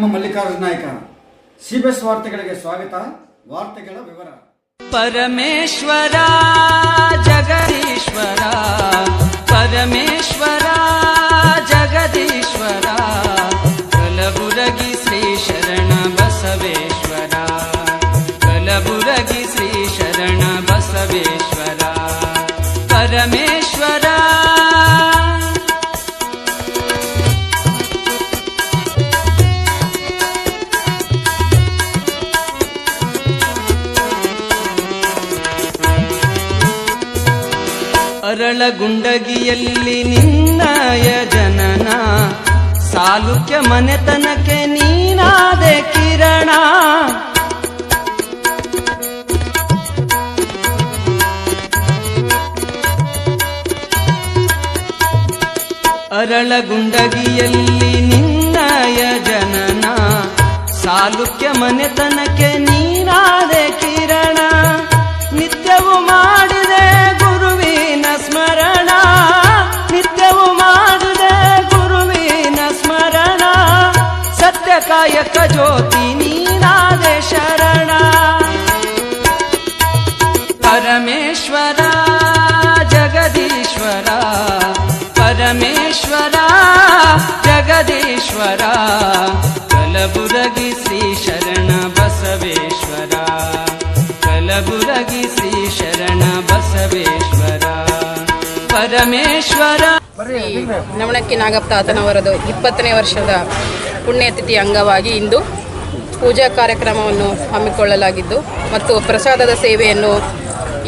ನಮ್ಮ ಮಲ್ಲಿಕಾರ್ಜುನ ನಾಯಕ. ಸಿಬಿಎಸ್ ವಾರ್ತೆಗಳಿಗೆ ಸ್ವಾಗತ. ವಾರ್ತೆಗಳ ವಿವರ. ಪರಮೇಶ್ವರ ಜಗದೀಶ್ವರ ಪರಮೇಶ್ವರ. ಅರಳಗುಂಡಗಿಯಲ್ಲಿ ನಿನ್ನಯ ಜನನ. ಸಾಲುಕ್ಯ ಮನೆತನಕ್ಕೆ ನೀನಾದೆ ಕಿರಣ. ಅರಳ ಗುಂಡಗಿಯಲ್ಲಿ ನಿನ್ನಯ ಜನನ. ಸಾಲುಕ್ಯ ಮನೆತನಕ್ಕೆ ನೀನಾದೆ ಕಿರಣ. ನಿತ್ಯವು ಮಾಡಿದೆ ಕಾಯಕ ಜ್ಯೋತಿ ನೀನಾದೆ ಶರಣ ಪರಮೇಶ್ವರ, ಜಗದೀಶ್ವರ. ಪರಮೇಶ್ವರ, ಜಗದೀಶ್ವರ. ಕಲಬುರಗಿ ಶ್ರೀ ಶರಣ ಬಸವೇಶ್ವರ. ಕಲಬುರಗಿ ಶ್ರೀ ಶರಣ ಬಸವೇಶ್ವರ. ಪರಮೇಶ್ವರ. ನವಣಕ್ಕಿ ನಾಗಪ್ಪ ತಾತನವರದು ಇಪ್ಪತ್ತನೇ ವರ್ಷದ ಪುಣ್ಯತಿಥಿ ಅಂಗವಾಗಿ ಇಂದು ಪೂಜಾ ಕಾರ್ಯಕ್ರಮವನ್ನು ಹಮ್ಮಿಕೊಳ್ಳಲಾಗಿದ್ದು ಮತ್ತು ಪ್ರಸಾದದ ಸೇವೆಯನ್ನು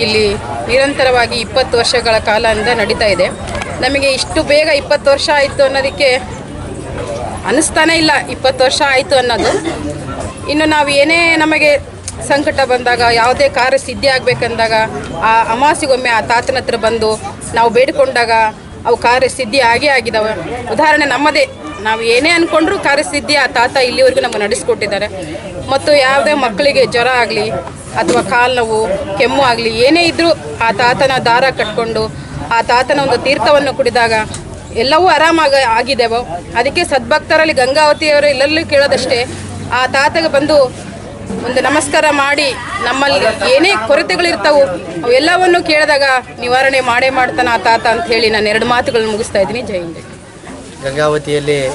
ಇಲ್ಲಿ ನಿರಂತರವಾಗಿ ಇಪ್ಪತ್ತು ವರ್ಷಗಳ ಕಾಲದಿಂದ ನಡೀತಾ ಇದೆ. ನಮಗೆ ಇಷ್ಟು ಬೇಗ ಇಪ್ಪತ್ತು ವರ್ಷ ಆಯಿತು ಅನ್ನೋದಕ್ಕೆ ಅನಿಸ್ತಾನೇ ಇಲ್ಲ, ಇಪ್ಪತ್ತು ವರ್ಷ ಆಯಿತು ಅನ್ನೋದು. ಇನ್ನು ನಾವು ಏನೇ ನಮಗೆ ಸಂಕಟ ಬಂದಾಗ, ಯಾವುದೇ ಕಾರ್ಯ ಸಿದ್ಧಿ ಆಗಬೇಕಂದಾಗ, ಆ ಅಮಾಸಿಗೊಮ್ಮೆ ಆ ತಾತನ ಹತ್ರ ಬಂದು ನಾವು ಬೇಡಿಕೊಂಡಾಗ ಅವು ಕಾರ್ಯ ಸಿದ್ಧಿ ಆಗೇ ಆಗಿದ್ದಾವೆ ಉದಾಹರಣೆ ನಮ್ಮದೇ. ನಾವು ಏನೇ ಅಂದ್ಕೊಂಡ್ರೂ ಕಾರ್ಯಸಿದ್ಧಿ ಆ ತಾತ ಇಲ್ಲಿವರೆಗೂ ನಮ್ಗೆ ನಡೆಸ್ಕೊಟ್ಟಿದ್ದಾರೆ. ಮತ್ತು ಯಾವುದೇ ಮಕ್ಕಳಿಗೆ ಜ್ವರ ಆಗಲಿ ಅಥವಾ ಕಾಲು ನೋವು, ಕೆಮ್ಮು ಆಗಲಿ, ಏನೇ ಇದ್ದರೂ ಆ ತಾತನ ದಾರ ಕಟ್ಕೊಂಡು, ಆ ತಾತನ ಒಂದು ತೀರ್ಥವನ್ನು ಕುಡಿದಾಗ ಎಲ್ಲವೂ ಆರಾಮಾಗ ಆಗಿದೆವು ಅದಕ್ಕೆ ಸದ್ಭಕ್ತರಲ್ಲಿ ಗಂಗಾವತಿಯವರು ಎಲ್ಲೆಲ್ಲೂ ಕೇಳೋದಷ್ಟೇ, ಆ ತಾತಗೆ ಬಂದು ಒಂದು ನಮಸ್ಕಾರ ಮಾಡಿ, ನಮ್ಮಲ್ಲಿ ಏನೇ ಕೊರತೆಗಳಿರ್ತಾವು, ಅವೆಲ್ಲವನ್ನು ಕೇಳಿದಾಗ ನಿವಾರಣೆ ಮಾಡೇ ಮಾಡ್ತಾನೆ ಆ ತಾತ ಅಂತ ಹೇಳಿ ನಾನು ಎರಡು ಮಾತುಗಳನ್ನ ಮುಗಿಸ್ತಾ ಇದ್ದೀನಿ. ಜೈ ಹಿಂದ್. ಗಂಗಾವತಿಯಲ್ಲಿ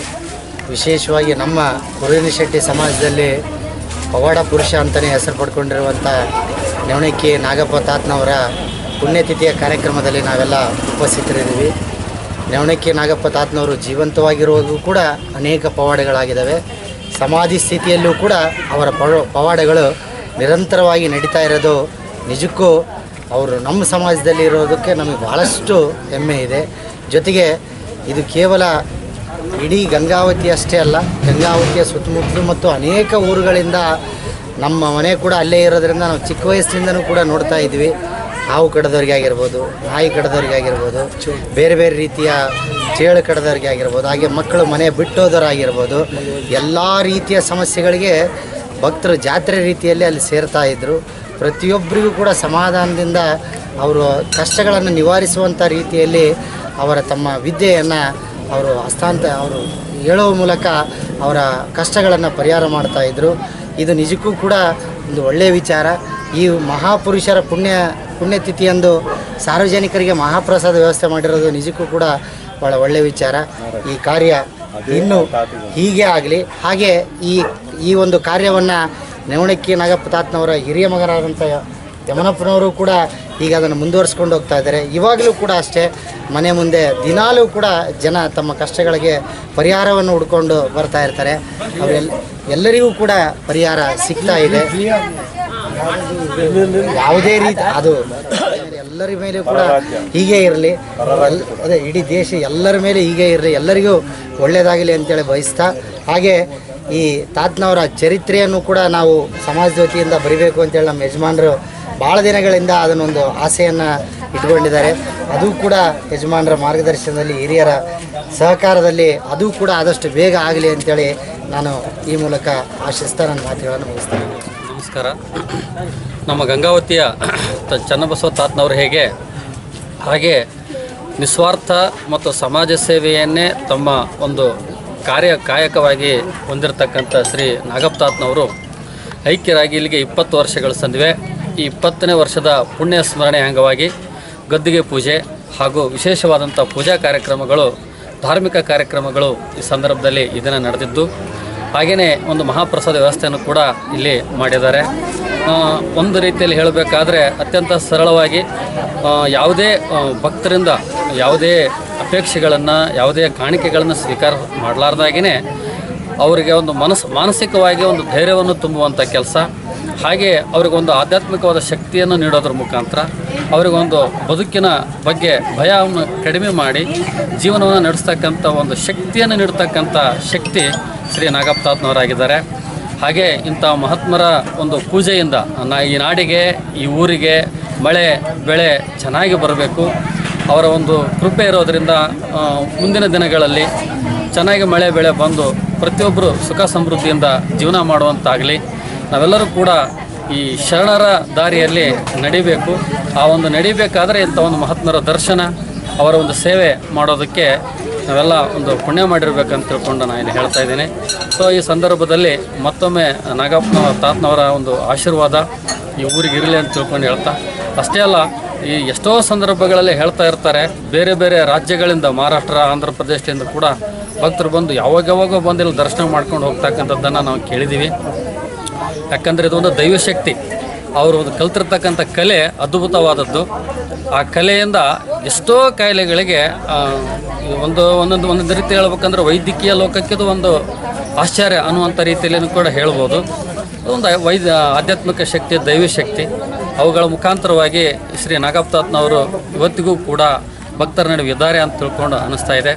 ವಿಶೇಷವಾಗಿ ನಮ್ಮ ಕುರುವಿನ ಶೆಟ್ಟಿ ಸಮಾಜದಲ್ಲಿ ಪವಾಡ ಪುರುಷ ಅಂತಲೇ ಹೆಸರು ಪಡ್ಕೊಂಡಿರುವಂಥ ನೆವಣಿಕೆ ನಾಗಪ್ಪ ತಾತ್ನವರ ಪುಣ್ಯತಿಥಿಯ ಕಾರ್ಯಕ್ರಮದಲ್ಲಿ ನಾವೆಲ್ಲ ಉಪಸ್ಥಿತರಿದ್ದೀವಿ. ನೆವಣಕ್ಕಿ ನಾಗಪ್ಪ ತಾತ್ನವರು ಜೀವಂತವಾಗಿರುವುದು ಕೂಡ ಅನೇಕ ಪವಾಡಗಳಾಗಿದ್ದಾವೆ. ಸಮಾಧಿ ಸ್ಥಿತಿಯಲ್ಲೂ ಕೂಡ ಅವರ ಪವ- ಪವಾಡಗಳು ನಿರಂತರವಾಗಿ ನಡೀತಾ ಇರೋದು ನಿಜಕ್ಕೂ ಅವರು ನಮ್ಮ ಸಮಾಜದಲ್ಲಿ ಇರೋದಕ್ಕೆ ನಮಗೆ ಭಾಳಷ್ಟು ಹೆಮ್ಮೆ ಇದೆ. ಜೊತೆಗೆ ಇದು ಕೇವಲ ಇಡೀ ಗಂಗಾವತಿ ಅಷ್ಟೇ ಅಲ್ಲ, ಗಂಗಾವತಿಯ ಸುತ್ತಮುತ್ತಲು ಮತ್ತು ಅನೇಕ ಊರುಗಳಿಂದ ನಮ್ಮ ಮನೆ ಕೂಡ ಅಲ್ಲೇ ಇರೋದ್ರಿಂದ ನಾವು ಚಿಕ್ಕ ವಯಸ್ಸಿನಿಂದನೂ ಕೂಡ ನೋಡ್ತಾ ಇದ್ವಿ. ಹಾವು ಕಡದವ್ರಿಗೆ ಆಗಿರ್ಬೋದು, ನಾಯಿ ಕಡದವ್ರಿಗೆ ಆಗಿರ್ಬೋದು, ಬೇರೆ ಬೇರೆ ರೀತಿಯ ಚೇಳು ಕಡದವ್ರಿಗೆ ಆಗಿರ್ಬೋದು, ಹಾಗೆ ಮಕ್ಕಳು ಮನೆ ಬಿಟ್ಟೋದವರಾಗಿರ್ಬೋದು ಎಲ್ಲ ರೀತಿಯ ಸಮಸ್ಯೆಗಳಿಗೆ ಭಕ್ತರು ಜಾತ್ರೆ ರೀತಿಯಲ್ಲಿ ಅಲ್ಲಿ ಸೇರ್ತಾ ಇದ್ದರು ಪ್ರತಿಯೊಬ್ಬರಿಗೂ ಕೂಡ ಸಮಾಧಾನದಿಂದ ಅವರು ಕಷ್ಟಗಳನ್ನು ನಿವಾರಿಸುವಂಥ ರೀತಿಯಲ್ಲಿ ಅವರ ತಮ್ಮ ವಿದ್ಯೆಯನ್ನು ಅವರು ಹಸ್ತಾಂತ ಅವರು ಹೇಳುವ ಮೂಲಕ ಅವರ ಕಷ್ಟಗಳನ್ನು ಪರಿಹಾರ ಮಾಡ್ತಾ ಇದ್ದರು ಇದು ನಿಜಕ್ಕೂ ಕೂಡ ಒಂದು ಒಳ್ಳೆಯ ವಿಚಾರ. ಈ ಮಹಾಪುರುಷರ ಪುಣ್ಯ ಪುಣ್ಯತಿಥಿಯಂದು ಸಾರ್ವಜನಿಕರಿಗೆ ಮಹಾಪ್ರಸಾದ ವ್ಯವಸ್ಥೆ ಮಾಡಿರೋದು ನಿಜಕ್ಕೂ ಕೂಡ ಭಾಳ ಒಳ್ಳೆಯ ವಿಚಾರ. ಈ ಕಾರ್ಯ ಇನ್ನೂ ಹೀಗೆ ಆಗಲಿ. ಹಾಗೆ ಈ ಈ ಒಂದು ಕಾರ್ಯವನ್ನು ನೆವಣಕ್ಕಿ ನಾಗಪ್ಪ ತಾತನವರ ಹಿರಿಯ ಮಗನಾದಂಥ ಯಮನಪ್ಪನವರು ಕೂಡ ಈಗ ಅದನ್ನು ಮುಂದುವರಿಸ್ಕೊಂಡು ಹೋಗ್ತಾ ಇದ್ದಾರೆ. ಇವಾಗಲೂ ಕೂಡ ಅಷ್ಟೇ, ಮನೆ ಮುಂದೆ ದಿನಾಲೂ ಕೂಡ ಜನ ತಮ್ಮ ಕಷ್ಟಗಳಿಗೆ ಪರಿಹಾರವನ್ನು ಹುಡ್ಕೊಂಡು ಬರ್ತಾ ಇರ್ತಾರೆ. ಅವರೆಲ್ಲ ಎಲ್ಲರಿಗೂ ಕೂಡ ಪರಿಹಾರ ಸಿಗ್ತಾ ಇದೆ. ಯಾವುದೇ ರೀತಿ, ಅದು ಎಲ್ಲರ ಮೇಲೆ ಕೂಡ ಹೀಗೆ ಇರಲಿ. ಅದೇ ಇಡೀ ದೇಶ ಎಲ್ಲರ ಮೇಲೆ ಹೀಗೆ ಇರಲಿ. ಎಲ್ಲರಿಗೂ ಒಳ್ಳೆಯದಾಗಲಿ ಅಂತೇಳಿ ಬಯಸ್ತಾ, ಹಾಗೆ ಈ ತಾತ್ನವರ ಚರಿತ್ರೆಯನ್ನು ಕೂಡ ನಾವು ಸಮಾಜದ ವತಿಯಿಂದ ಬರಿಬೇಕು ಅಂತೇಳಿ ನಮ್ಮ ಯಜಮಾನರು ಭಾಳ ದಿನಗಳಿಂದ ಅದನ್ನೊಂದು ಆಸೆಯನ್ನು ಇಟ್ಕೊಂಡಿದ್ದಾರೆ ಅದು ಕೂಡ ಯಜಮಾನರ ಮಾರ್ಗದರ್ಶನದಲ್ಲಿ ಹಿರಿಯರ ಸಹಕಾರದಲ್ಲಿ ಅದು ಕೂಡ ಆದಷ್ಟು ಬೇಗ ಆಗಲಿ ಅಂತೇಳಿ ನಾನು ಈ ಮೂಲಕ ಆಶಿಸ್ತಾ ನನ್ನ ಮಾತುಗಳನ್ನು ಮುಗಿಸ್ತೇನೆ. ನಮಸ್ಕಾರ. ನಮ್ಮ ಗಂಗಾವತಿಯ ಚನ್ನಬಸವ ತಾತನವರು ಹೇಗೆ ಹಾಗೆ ನಿಸ್ವಾರ್ಥ ಮತ್ತು ಸಮಾಜ ಸೇವೆಯನ್ನೇ ತಮ್ಮ ಒಂದು ಕಾರ್ಯ ಕಾಯಕವಾಗಿ ಹೊಂದಿರತಕ್ಕಂಥ ಶ್ರೀ ನಾಗಪ್ತಾತ್ನವರು ಐಕ್ಯರಾಗಿ ಇಲ್ಲಿಗೆ ಇಪ್ಪತ್ತು ವರ್ಷಗಳು ಸಂದಿವೆ. ಈ ಇಪ್ಪತ್ತನೇ ವರ್ಷದ ಪುಣ್ಯ ಸ್ಮರಣೆ ಅಂಗವಾಗಿ ಗದ್ದಿಗೆ ಪೂಜೆ ಹಾಗೂ ವಿಶೇಷವಾದಂಥ ಪೂಜಾ ಕಾರ್ಯಕ್ರಮಗಳು, ಧಾರ್ಮಿಕ ಕಾರ್ಯಕ್ರಮಗಳು ಈ ಸಂದರ್ಭದಲ್ಲಿ ಇದನ್ನು ದಿನ ನಡೆದಿದ್ದು. ಹಾಗೆಯೇ ಒಂದು ಮಹಾಪ್ರಸಾದ ವ್ಯವಸ್ಥೆಯನ್ನು ಕೂಡ ಇಲ್ಲಿ ಮಾಡಿದ್ದಾರೆ. ಒಂದು ರೀತಿಯಲ್ಲಿ ಹೇಳಬೇಕಾದ್ರೆ ಅತ್ಯಂತ ಸರಳವಾಗಿ ಯಾವುದೇ ಭಕ್ತರಿಂದ ಯಾವುದೇ ಅಪೇಕ್ಷೆಗಳನ್ನು, ಯಾವುದೇ ಕಾಣಿಕೆಗಳನ್ನು ಸ್ವೀಕಾರ ಮಾಡಲಾರ್ದಾಗಿಯೇ ಅವರಿಗೆ ಒಂದು ಮನಸ್ಸು ಮಾನಸಿಕವಾಗಿ ಒಂದು ಧೈರ್ಯವನ್ನು ತುಂಬುವಂಥ ಕೆಲಸ. ಹಾಗೆ ಅವರಿಗೊಂದು ಆಧ್ಯಾತ್ಮಿಕವಾದ ಶಕ್ತಿಯನ್ನು ನೀಡೋದ್ರ ಮುಖಾಂತರ ಅವರಿಗೊಂದು ಬದುಕಿನ ಬಗ್ಗೆ ಭಯವನ್ನು ಕಡಿಮೆ ಮಾಡಿ ಜೀವನವನ್ನು ನಡೆಸ್ತಕ್ಕಂಥ ಒಂದು ಶಕ್ತಿಯನ್ನು ನೀಡ್ತಕ್ಕಂಥ ಶಕ್ತಿ ಶ್ರೀ ನಾಗಪ್ತಾತ್ನವರಾಗಿದ್ದಾರೆ. ಹಾಗೆ ಇಂಥ ಮಹಾತ್ಮರ ಒಂದು ಪೂಜೆಯಿಂದ ನಾ ಈ ನಾಡಿಗೆ, ಈ ಊರಿಗೆ ಮಳೆ, ಬೆಳೆ ಚೆನ್ನಾಗಿ ಬರಬೇಕು. ಅವರ ಒಂದು ಕೃಪೆ ಇರೋದರಿಂದ ಮುಂದಿನ ದಿನಗಳಲ್ಲಿ ಚೆನ್ನಾಗಿ ಮಳೆ, ಬೆಳೆ ಬಂದು ಪ್ರತಿಯೊಬ್ಬರು ಸುಖ ಸಮೃದ್ಧಿಯಿಂದ ಜೀವನ ಮಾಡುವಂತಾಗಲಿ. ನಾವೆಲ್ಲರೂ ಕೂಡ ಈ ಶರಣರ ದಾರಿಯಲ್ಲಿ ನಡಿಬೇಕು. ಆ ಒಂದು ನಡಿಬೇಕಾದರೆ ಇಂಥ ಒಂದು ಮಹಾತ್ಮರ ದರ್ಶನ, ಅವರ ಒಂದು ಸೇವೆ ಮಾಡೋದಕ್ಕೆ ನಾವೆಲ್ಲ ಒಂದು ಪುಣ್ಯ ಮಾಡಿರ್ಬೇಕಂತ ತಿಳ್ಕೊಂಡು ನಾನು ಇಲ್ಲಿ ಹೇಳ್ತಾ ಇದ್ದೀನಿ. ಸೊ ಈ ಸಂದರ್ಭದಲ್ಲಿ ಮತ್ತೊಮ್ಮೆ ನಾಗಪ್ಪನ ತಾತನವರ ಒಂದು ಆಶೀರ್ವಾದ ಈ ಊರಿಗೆ ಇರಲಿ ಅಂತ ತಿಳ್ಕೊಂಡು ಹೇಳ್ತಾ. ಅಷ್ಟೇ ಅಲ್ಲ, ಈ ಎಷ್ಟೋ ಸಂದರ್ಭಗಳಲ್ಲಿ ಹೇಳ್ತಾ ಇರ್ತಾರೆ, ಬೇರೆ ಬೇರೆ ರಾಜ್ಯಗಳಿಂದ, ಮಹಾರಾಷ್ಟ್ರ, ಆಂಧ್ರ ಪ್ರದೇಶದಿಂದ ಕೂಡ ಭಕ್ತರು ಬಂದು ಯಾವಾಗ ಯಾವಾಗ ಬಂದಿಲ್ಲ ದರ್ಶನ ಮಾಡ್ಕೊಂಡು ಹೋಗ್ತಕ್ಕಂಥದ್ದನ್ನು ನಾವು ಕೇಳಿದ್ದೀವಿ. ಯಾಕಂದರೆ ಇದೊಂದು ದೈವಶಕ್ತಿ. ಅವರು ಒಂದು ಕಲ್ತಿರ್ತಕ್ಕಂಥ ಕಲೆ ಅದ್ಭುತವಾದದ್ದು. ಆ ಕಲೆಯಿಂದ ಎಷ್ಟೋ ಕಾಯಿಲೆಗಳಿಗೆ ಒಂದು, ಒಂದೊಂದು ಒಂದೊಂದು ರೀತಿ ಹೇಳ್ಬೇಕಂದ್ರೆ ವೈದ್ಯಕೀಯ ಲೋಕಕ್ಕೆ ಒಂದು ಆಶ್ಚರ್ಯ ಅನ್ನುವಂಥ ರೀತಿಯಲ್ಲಿ ಕೂಡ ಹೇಳ್ಬೋದು. ಒಂದು ವೈದ್ಯ, ಆಧ್ಯಾತ್ಮಿಕ ಶಕ್ತಿ, ದೈವಶಕ್ತಿ. ಅವುಗಳ ಮುಖಾಂತರವಾಗಿ ಶ್ರೀ ನಾಗಪ್ತಾತ್ನವರು ಇವತ್ತಿಗೂ ಕೂಡ ಭಕ್ತರ ನಡುವೆ ಇದ್ದಾರೆ ಅಂತ ತಿಳ್ಕೊಂಡು ಅನ್ನಿಸ್ತಾ ಇದೆ.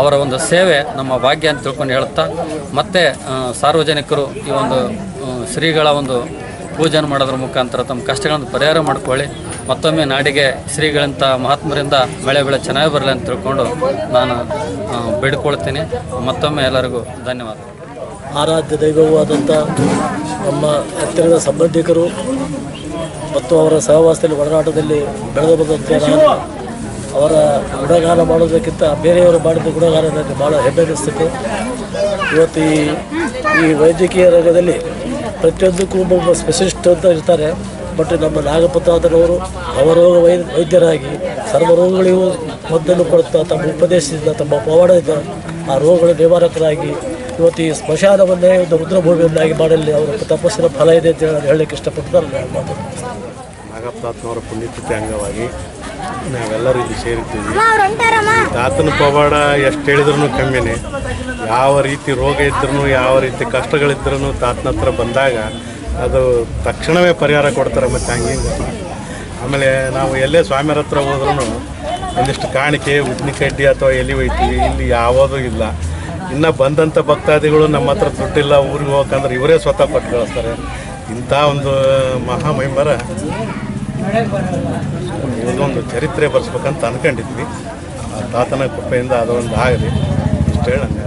ಅವರ ಒಂದು ಸೇವೆ ನಮ್ಮ ಭಾಗ್ಯ ಅಂತ ತಿಳ್ಕೊಂಡು ಹೇಳುತ್ತಾ, ಮತ್ತೆ ಸಾರ್ವಜನಿಕರು ಈ ಒಂದು ಶ್ರೀಗಳ ಒಂದು ಪೂಜನೆ ಮಾಡೋದ್ರ ಮುಖಾಂತರ ತಮ್ಮ ಕಷ್ಟಗಳನ್ನು ಪರಿಹಾರ ಮಾಡ್ಕೊಳ್ಳಿ. ಮತ್ತೊಮ್ಮೆ ನಾಡಿಗೆ ಶ್ರೀಗಳಂಥ ಮಹಾತ್ಮರಿಂದ ಮಳೆ ಬೆಳೆ ಚೆನ್ನಾಗಿ ಬರಲಿ ಅಂತ ತಿಳ್ಕೊಂಡು ನಾನು ಬೇಡ್ಕೊಳ್ತೀನಿ. ಮತ್ತೊಮ್ಮೆ ಎಲ್ಲರಿಗೂ ಧನ್ಯವಾದ. ಆರಾಧ್ಯ ದೈವವೂ ಆದಂಥ ನಮ್ಮ ಹತ್ತಿರದ ಸಂಬಂಧಿಕರು ಮತ್ತು ಅವರ ಸಹವಾಸದಲ್ಲಿ ಒಡನಾಟದಲ್ಲಿ ಬೆಳೆದು ಬಂದಂತೆ ಅವರ ಗುಣಗಾನ ಮಾಡೋದಕ್ಕಿಂತ ಬೇರೆಯವರು ಮಾಡಿದ ಗುಣಗಾನ ನನಗೆ ಭಾಳ ಹೆಮ್ಮೆ ಅನಿಸ್ತದೆ ಇವತ್ತು ಈ ಈ ವೈದ್ಯಕೀಯ ರಂಗದಲ್ಲಿ ಪ್ರತಿಯೊಂದಕ್ಕೂ ಒಬ್ಬೊಬ್ಬ ಸ್ಪೆಷಲಿಸ್ಟ್ ಅಂತ ಇರ್ತಾರೆ. ಬಟ್ ನಮ್ಮ ನಾಗಪತಾದರವರು ಅವರೋಗ ವೈ ವೈದ್ಯರಾಗಿ ಸರ್ವ ರೋಗಗಳಿಗೂ ಮದ್ದನ್ನು ಕೊಡುತ್ತಾ ತಮ್ಮ ಉಪದೇಶದಿಂದ, ತಮ್ಮ ಪವಾಡದಿಂದ ಆ ರೋಗಗಳ ನಿವಾರಕರಾಗಿ ಇವತ್ತು ಈ ಸ್ಮಶಾನವನ್ನೇ ಒಂದು ರುದ್ರಭೂಮಿಯನ್ನಾಗಿ ಮಾಡಲಿ, ಅವರ ತಪಸ್ಸಿನ ಫಲ ಇದೆ ಅಂತ ಹೇಳಲಿಕ್ಕೆ ಇಷ್ಟಪಡ್ತಾರೆ ನಾಗಪ್ರಾತ್ಮವರ ಪುಣ್ಯತಿಥಿ ಅಂಗವಾಗಿ ನಾವೆಲ್ಲರೂ ಇಲ್ಲಿ ಸೇರಿದ್ದೀವಿ. ತಾತನ ಪವಾಡ ಎಷ್ಟು ಹೇಳಿದ್ರು ಕಮ್ಮಿನೇ. ಯಾವ ರೀತಿ ರೋಗ ಇದ್ರೂ ಯಾವ ರೀತಿ ಕಷ್ಟಗಳಿದ್ರೂ ತಾತನ ಹತ್ರ ಬಂದಾಗ ಅದು ತಕ್ಷಣವೇ ಪರಿಹಾರ ಕೊಡ್ತಾರೆ ಮತ್ತು ಹಂಗೆ. ಆಮೇಲೆ ನಾವು ಎಲ್ಲೇ ಸ್ವಾಮಿಯರ ಹತ್ರ ಹೋದ್ರೂ ಒಂದಿಷ್ಟು ಕಾಣಿಕೆ ಉದ್ನಿ ಕಡ್ಡಿ ಅಥವಾ ಎಲೆ ಒಯ್ತೀವಿ ಇಲ್ಲಿ ಯಾವುದೂ ಇಲ್ಲ. ಇನ್ನು ಬಂದಂಥ ಭಕ್ತಾದಿಗಳು ನಮ್ಮ ಹತ್ರ ದುಡ್ಡಿಲ್ಲ ಊರಿಗೆ ಹೋಗಕ್ಕಂದ್ರೆ ಇವರೇ ಸ್ವತಃ ಪಟ್ಟು ಕಳಿಸ್ತಾರೆ. ಇಂಥ ಒಂದು ಮಹಾಮಹಿಮರ ಇದೊಂದು ಚರಿತ್ರೆ ಬರ್ಸ್ಬೇಕಂತ ಅನ್ಕೊಂಡಿದ್ವಿ. ಆ ತಾತನ ಕೃಪೆಯಿಂದ ಅದೊಂದು ಆಗಲಿ. ಇಷ್ಟು ಹೇಳಂಗೆ.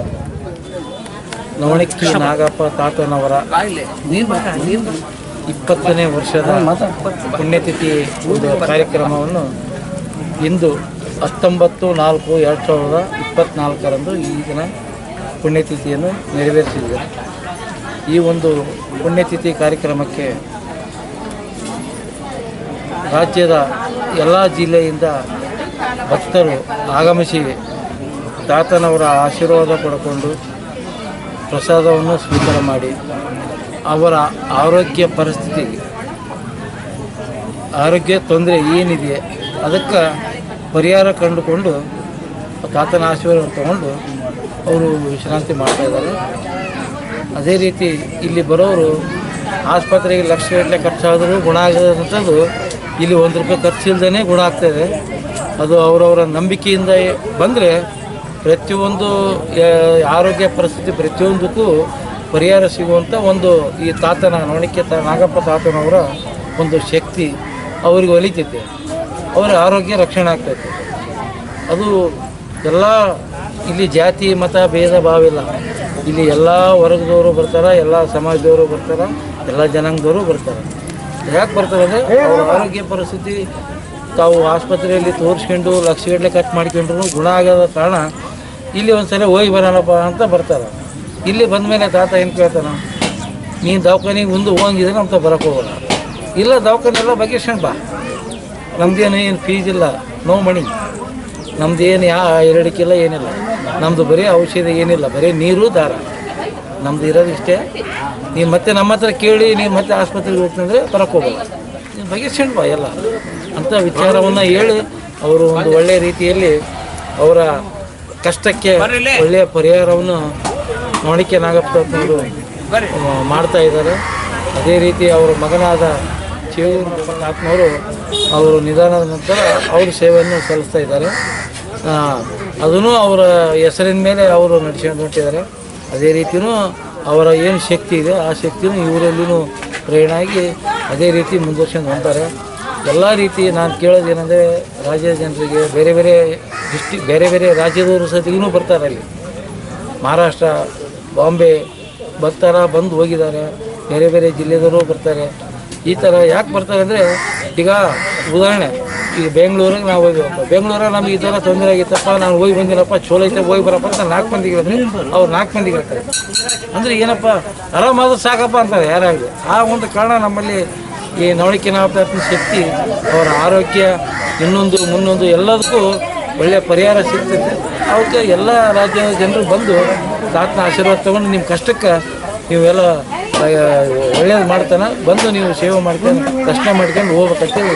ನವಣಕ್ಕಿ ನಾಗಪ್ಪ ತಾತನವರ ಇಪ್ಪತ್ತನೇ ವರ್ಷದ ಪುಣ್ಯತಿಥಿ ಒಂದು ಕಾರ್ಯಕ್ರಮವನ್ನು ಇಂದು ಹತ್ತೊಂಬತ್ತು ನಾಲ್ಕು ಎರಡು ಸಾವಿರದ ಇಪ್ಪತ್ತ್ನಾಲ್ಕರಂದು ಈಗಿನ ದಿನ ಪುಣ್ಯತಿಥಿಯನ್ನು ನೆರವೇರಿಸಿದ್ದಾರೆ ಈ ಒಂದು ಪುಣ್ಯತಿಥಿ ಕಾರ್ಯಕ್ರಮಕ್ಕೆ ರಾಜ್ಯದ ಎಲ್ಲ ಜಿಲ್ಲೆಯಿಂದ ಭಕ್ತರು ಆಗಮಿಸಿ ತಾತನವರ ಆಶೀರ್ವಾದ ಪಡ್ಕೊಂಡು ಪ್ರಸಾದವನ್ನು ಸ್ವೀಕಾರ ಮಾಡಿ ಅವರ ಆರೋಗ್ಯ ಪರಿಸ್ಥಿತಿ, ಆರೋಗ್ಯ ತೊಂದರೆ ಏನಿದೆ ಅದಕ್ಕೆ ಪರಿಹಾರ ಕಂಡುಕೊಂಡು ತಾತನ ಆಶೀರ್ವಾದ ತಗೊಂಡು ಅವರು ವಿಶ್ರಾಂತಿ ಮಾಡ್ತಾಯಿದ್ದಾರೆ ಅದೇ ರೀತಿ ಇಲ್ಲಿ ಬರೋರು ಆಸ್ಪತ್ರೆಗೆ ಲಕ್ಷಗಟ್ಟಲೆ ಖರ್ಚಾದರೂ ಗುಣ ಆಗೋದಂಥದ್ದು ಇಲ್ಲಿ ಒಂದು ರೂಪಾಯಿ ಖರ್ಚಿಲ್ದೇ ಗುಣ ಆಗ್ತಾಯಿದೆ ಅದು ಅವರವರ ನಂಬಿಕೆಯಿಂದ ಬಂದರೆ ಪ್ರತಿಯೊಂದು ಆರೋಗ್ಯ ಪರಿಸ್ಥಿತಿ ಪ್ರತಿಯೊಂದಕ್ಕೂ ಪರಿಹಾರ ಸಿಗುವಂಥ ಒಂದು ಈ ತಾತನ, ನೋಣಿಕೆ ತ, ನಾಗಪ್ಪ ತಾತನವರ ಒಂದು ಶಕ್ತಿ ಅವರಿಗೆ ಒಲಿತೈತೆ. ಅವರ ಆರೋಗ್ಯ ರಕ್ಷಣೆ ಆಗ್ತೈತೆ. ಅದು ಎಲ್ಲ ಇಲ್ಲಿ ಜಾತಿ, ಮತ, ಭೇದ, ಭಾವ ಇಲ್ಲ. ಇಲ್ಲಿ ಎಲ್ಲ ವರ್ಗದವರು ಬರ್ತಾರೆ, ಎಲ್ಲ ಸಮಾಜದವರು ಬರ್ತಾರೆ, ಎಲ್ಲ ಜನಾಂಗದವರು ಬರ್ತಾರೆ. ಯಾಕೆ ಬರ್ತಾರೆ ಅಂದರೆ ಆರೋಗ್ಯ ಪರಿಸ್ಥಿತಿ ತಾವು ಆಸ್ಪತ್ರೆಯಲ್ಲಿ ತೋರಿಸ್ಕೊಂಡು ಲಕ್ಷಗಟ್ಟಲೆ ಕಟ್ ಮಾಡ್ಕೊಂಡ್ರು ಗುಣ ಆಗೋದ ಕಾರಣ ಇಲ್ಲಿ ಒಂದ್ಸಲ ಹೋಗಿ ಬರೋಣಪ್ಪ ಅಂತ ಬರ್ತಾರೆ. ಇಲ್ಲಿ ಬಂದ ಮೇಲೆ ತಾತ ಏನು ಕೇಳ್ತಾನೆ? ನೀನು ದವಾಖಾನಿಗೆ ಮುಂದೆ ಹೋಗಿದ್ರೆ ಅಂತ ಬರೋಕ್ಕೆ ಹೋಗೋಣ ಇಲ್ಲ ದವಾಖಾನೆ ಎಲ್ಲ ಬಗೆಸ್ಕೊಂಡು ಬಾ. ನಮ್ದೇನು ಏನು ಫೀಸ್ ಇಲ್ಲ ನೋ ಮಣಿ ನಮ್ದು ಏನು ಯಾ ಎರಡಕ್ಕಿಲ್ಲ ಏನಿಲ್ಲ. ನಮ್ಮದು ಬರೀ ಔಷಧಿ ಏನಿಲ್ಲ ಬರೀ ನೀರು ದಾರ. ನಮ್ದು ಇರೋದು ಇಷ್ಟೇ. ನೀನು ಮತ್ತೆ ನಮ್ಮ ಹತ್ರ ಕೇಳಿ ನೀವು ಮತ್ತೆ ಆಸ್ಪತ್ರೆಗೆ ಹೋಗ್ತಂದ್ರೆ ಬರಕ್ಕೆ ಹೋಗಲ್ಲ ನೀವು ಬಗೆಸ್ಕೊಂಡು ಬಾ ಎಲ್ಲ. ಅಂತ ವಿಚಾರವನ್ನು ಹೇಳಿ ಅವರು ಒಂದು ಒಳ್ಳೆಯ ರೀತಿಯಲ್ಲಿ ಅವರ ಕಷ್ಟಕ್ಕೆ ಒಳ್ಳೆಯ ಪರಿಹಾರವನ್ನು ನೋಣಿಕೆ ನಾಗಪ್ಪನವರು ಮಾಡ್ತಾ ಇದ್ದಾರೆ. ಅದೇ ರೀತಿ ಅವರ ಮಗನಾದ ಶಿವನಾಥ್ನವರು ಅವರು ನಿಧಾನದ ನಂತರ ಅವ್ರ ಸೇವೆಯನ್ನು ಸಲ್ಲಿಸ್ತಾ ಇದ್ದಾರೆ. ಅದನ್ನು ಅವರ ಹೆಸರಿನ ಮೇಲೆ ಅವರು ನಡೆಸಿಕೊಂಡು ಹೊಂಟಿದ್ದಾರೆ. ಅದೇ ರೀತಿಯೂ ಅವರ ಏನು ಶಕ್ತಿ ಇದೆ, ಆ ಶಕ್ತಿನೂ ಇವರಲ್ಲಿನೂ ಪ್ರೇರಣೆ ಆಗಿ ಅದೇ ರೀತಿ ಮುಂದುವರ್ಸ್ಕೊಂಡು ಹೊಂತಾರೆ ಎಲ್ಲ ರೀತಿ ನಾನು ಕೇಳೋದೇನೆಂದರೆ ರಾಜ್ಯದ ಜನರಿಗೆ ಬೇರೆ ಬೇರೆ ಡಿಸ್ಟಿಕ್ ಬೇರೆ ಬೇರೆ ರಾಜ್ಯದವರು ಸತಿಗೂ ಬರ್ತಾರೆ ಅಲ್ಲಿ. ಮಹಾರಾಷ್ಟ್ರ, ಬಾಂಬೆ ಬರ್ತಾರ, ಬಂದು ಹೋಗಿದ್ದಾರೆ. ಬೇರೆ ಬೇರೆ ಜಿಲ್ಲೆದವರು ಬರ್ತಾರೆ. ಈ ಥರ ಯಾಕೆ ಬರ್ತಾರೆ ಅಂದರೆ ಈಗ ಉದಾಹರಣೆ ಈಗ ಬೆಂಗಳೂರಿಗೆ ನಾವು ಹೋಗಿವಪ್ಪ ಬೆಂಗಳೂರ ನಮ್ಗೆ ಈ ಥರ ತೊಂದರೆ ಆಗಿತ್ತಪ್ಪ, ನಾನು ಹೋಗಿ ಬಂದಿನಪ್ಪ, ಚಲೋ ಐತೆ ಹೋಗಿ ಬರಪ್ಪ ಅಂತ ನಾಲ್ಕು ಮಂದಿಗೆ ಹೇಳಿದ್ರೆ. ಅವ್ರು ನಾಲ್ಕು ಮಂದಿಗೆ ಹೇಳ್ತಾರೆ. ಅಂದರೆ ಏನಪ್ಪ ಆರಾಮಾದ್ರೂ ಸಾಕಪ್ಪ ಅಂತಾರೆ ಯಾರಾಗಲಿ ಆ ಒಂದು ಕಾರಣ ನಮ್ಮಲ್ಲಿ ಈ ನವಳಿಕೆ ನಾಪತ್ನ ಶಕ್ತಿ, ಅವರ ಆರೋಗ್ಯ, ಇನ್ನೊಂದು, ಮುನ್ನೊಂದು ಎಲ್ಲದಕ್ಕೂ ಒಳ್ಳೆಯ ಪರಿಹಾರ ಸಿಗ್ತೈತೆ. ಅವಕ್ಕೆ ಎಲ್ಲ ರಾಜ್ಯದ ಜನರು ಬಂದು ತಾತನ ಆಶೀರ್ವಾದ ತೊಗೊಂಡು ನಿಮ್ಮ ಕಷ್ಟಕ್ಕೆ ನೀವೆಲ್ಲ ಒಳ್ಳೇದು ಮಾಡ್ತಾನೆ. ಬಂದು ನೀವು ಸೇವೆ ಮಾಡ್ಕೊಂಡು ಕಷ್ಟ ಮಾಡ್ಕೊಂಡು ಹೋಗ್ಬೇಕಂತೇಳಿ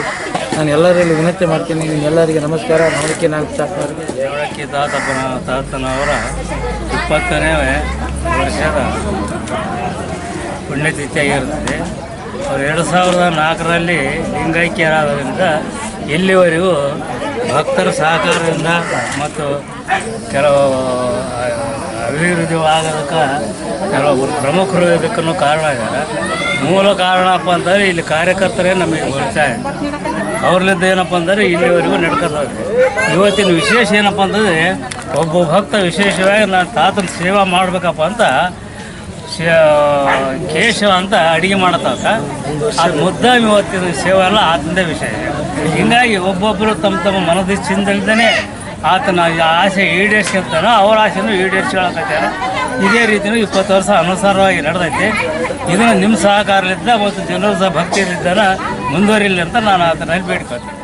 ನಾನು ಎಲ್ಲರಲ್ಲಿ ವಿನಂತಿ ಮಾಡ್ತೀನಿ, ನಿಮ್ಮೆಲ್ಲರಿಗೆ ನಮಸ್ಕಾರ. ನವಳಿಕೆ ನಾಲ್ಕು ಸಾಕಿ ತಾತಪ್ಪನ ತಾತನವರ ಇಪ್ಪತ್ತನೇ ವರ್ಷದ ಪುಣ್ಯತಿಥಿಯಾಗಿರುತ್ತದೆ ಅವರು ಎರಡು ಸಾವಿರದ ನಾಲ್ಕರಲ್ಲಿ ಲಿಂಗೈಕ್ಯರಾದ್ರಿಂದ ಎಲ್ಲಿವರೆಗೂ ಭಕ್ತರ ಸಹಕಾರದಿಂದ ಮತ್ತು ಕೆಲವು ಅಭಿವೃದ್ಧಿವಾಗೋದಕ್ಕೆ ಕೆಲವು ಪ್ರಮುಖರು ಇದಕ್ಕೂ ಕಾರಣ ಇದ್ದಾರೆ. ಮೂಲ ಕಾರಣಪ್ಪ ಅಂತಂದರೆ ಇಲ್ಲಿ ಕಾರ್ಯಕರ್ತರೇ ನಮಗೆ ಉಳಿತಾಯ. ಅವ್ರಲ್ಲಿದ್ದ ಏನಪ್ಪ ಅಂದರೆ ಇಲ್ಲಿವರೆಗೂ ನಡ್ಕೊತಾರೆ ಇವತ್ತಿನ ವಿಶೇಷ ಏನಪ್ಪ ಅಂತಂದರೆ ಒಬ್ಬ ಭಕ್ತ ವಿಶೇಷವಾಗಿ ನಾನು ತಾತನ ಸೇವಾ ಮಾಡಬೇಕಪ್ಪ ಅಂತ ಕೇಶವ ಅಂತ ಅಡುಗೆ ಮಾಡತ್ತಾಕ ಅದು ಮುದ್ದಾಮ್ ಇವತ್ತಿನ ಸೇವೆ ಎಲ್ಲ ಆತಂದೇ ವಿಷಯ. ಹೀಗಾಗಿ ಒಬ್ಬೊಬ್ಬರು ತಮ್ಮ ತಮ್ಮ ಮನದಿಚ್ಛಿಂದಲ್ದೇ ಆತನ ಆಸೆ ಈಡೇರಿಸ್ಕೊಂತಾನ ಅವ್ರ ಆಸೆನೂ ಈಡೇರಿಸ್ಕೊಳಕತ್ತಾರ ಇದೇ ರೀತಿಯೂ ಇಪ್ಪತ್ತು ವರ್ಷ ಅನುಸಾರವಾಗಿ ನಡೆದೈತೆ. ಇದನ್ನು ನಿಮ್ಮ ಸಹಕಾರದಿಂದ ಮತ್ತು ಜನರ ಸಹ ಭಕ್ತಿಯಲ್ಲಿದ್ದಾನ ಮುಂದುವರಿಲಿ ಅಂತ ನಾನು ಆತನಲ್ಲಿ ಬೇಡ್ಕೊತೀನಿ